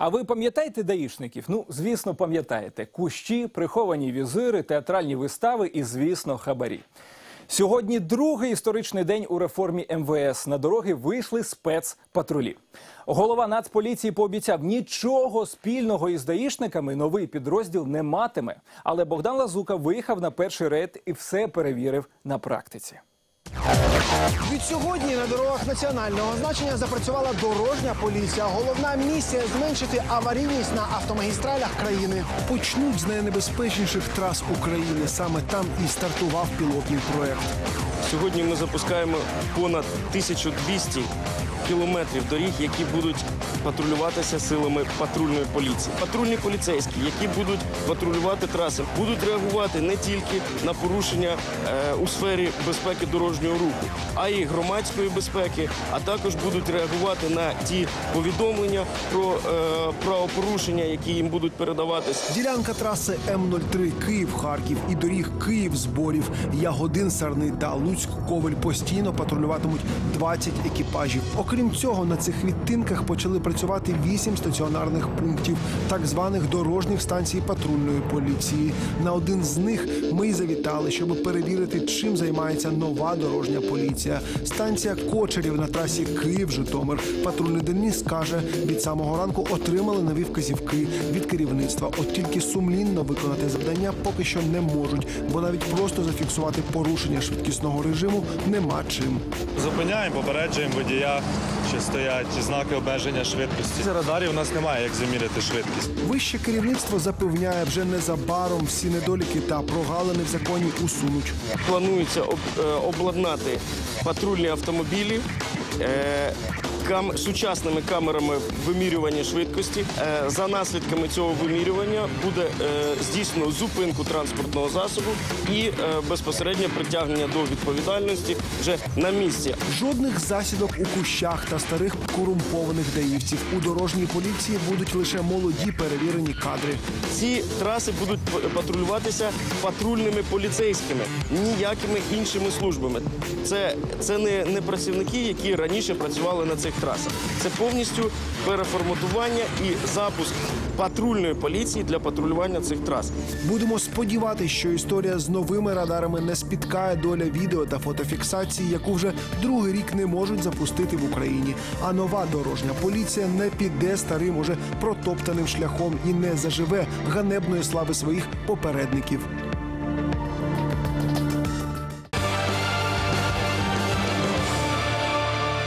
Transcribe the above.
А ви пам'ятаєте даїшників? Ну, звісно, пам'ятаєте. Кущі, приховані візири, театральні вистави і, звісно, хабарі. Сьогодні другий історичний день у реформі МВС. На дороги вийшли спецпатрулі. Голова Нацполіції пообіцяв нічого спільного із даїшниками новий підрозділ не матиме. Але Богдан Лазука виїхав на перший рейд і все перевірив на практиці. Відсьогодні на дорогах національного значення запрацювала дорожня поліція. Головна місія зменшити аварійність на автомагістралях країни. Почнуть з найнебезпечніших трас України. Саме там і стартував пілотний проект. Сьогодні ми запускаємо понад 1200 кілометрів доріг, які будуть патрулюватися силами патрульної поліції. Патрульні поліцейські, які будуть патрулювати траси, будуть реагувати не тільки на порушення е, у сфері безпеки дорожнього руху, а й громадської безпеки, а також будуть реагувати на ті повідомлення про е, правопорушення, які їм будуть передаватись. Ділянка траси М03 Київ-Харків і доріг Київ-Зборів, Ягодин, Сарни та Луцьк-Ковель постійно патрулюватимуть 20 екіпажів. Окрім цього, на цих відтинках почали працювати 8 стаціонарних пунктів, так званих дорожніх станцій патрульної поліції. На один з них ми й завітали, щоб перевірити, чим займається нова дорожня поліція. Станція Кочерів на трасі Київ-Житомир. Патрульний Денис каже, від самого ранку отримали нові вказівки від керівництва. От тільки сумлінно виконати завдання поки що не можуть, бо навіть просто зафіксувати порушення швидкісного режиму нема чим. Зупиняємо, попереджуємо водія, що стоять знаки обмеження швидкості. За радарів у нас немає як заміряти швидкість. Вище керівництво запевняє, вже незабаром всі недоліки та прогалини в законі усунуть. Планується об- е, обладнати патрульні автомобілі. е, кам- сучасними камерами вимірювання швидкості. Е, За наслідками цього вимірювання буде е, здійснено зупинку транспортного засобу і е, безпосереднє притягнення до відповідальності вже на місці. Жодних засідок у кущах та старих корумпованих даївців. У дорожній поліції будуть лише молоді перевірені кадри. Ці траси будуть патрулюватися патрульними поліцейськими, ніякими іншими службами. Це, це не, не працівники, які раніше працювали на цих трасах. Це повністю переформатування і запуск патрульної поліції для патрулювання цих трас. Будемо сподіватися, що історія з новими радарами не спіткає доля відео та фотофіксації, яку вже другий рік не можуть запустити в Україні. А нова дорожня поліція не піде старим уже протоптаним шляхом і не заживе ганебної слави своїх попередників.